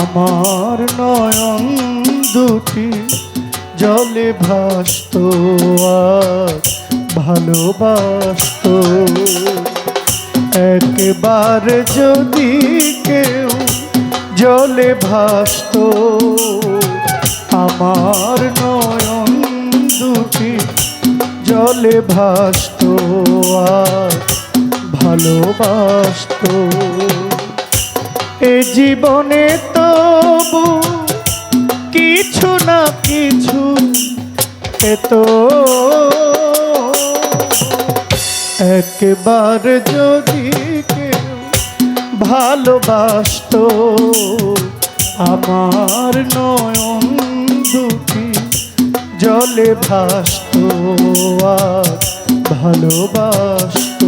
আমার নয়ন দুটি জলে ভাসত ভালোবাসত। একবার যদি কেউ জলে ভাসত, আমার নয়ন দুটি জলে ভাসত আর ভালোবাসত। এ জীবনে তবু কিছু না কিছু এত। একবার যদি কেউ ভালোবাসত আমার নয়ন দুটি জলে ভাসত ভালোবাসত।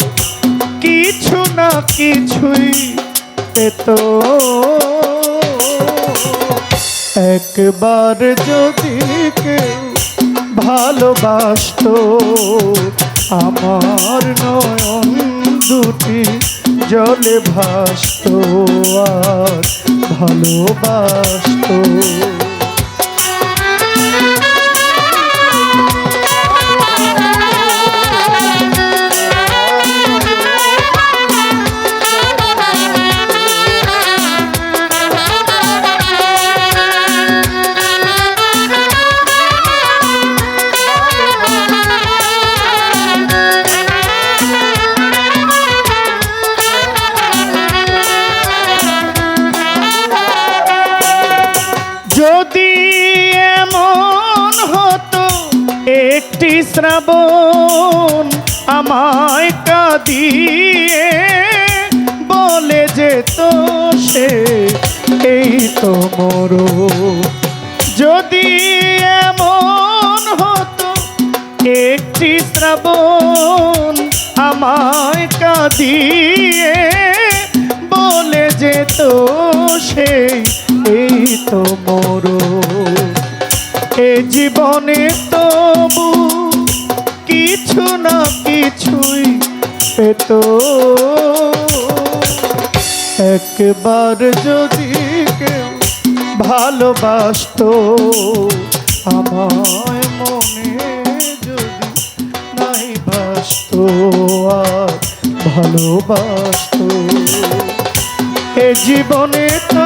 কিছু না কিছুই পেত একবার যদি কেউ ভালোবাসত, আমার নয়ন দুটি জলে ভাসত আর ভালোবাসত। একটি শ্রাবণ আমায় কাঁদিয়ে বলে যেত সে, এই তো মোর। যদি এমন হতো, একটি শ্রাবণ আমায় কাঁদিয়ে বলে যেত সে, এই তো মোর। এ জীবনে তবু কিছু না কিছুই পেত। একবার যদি কেউ ভালোবাসতো, আমায় মনে যদি নাই বাসত আর ভালোবাসতো। এ জীবনে তো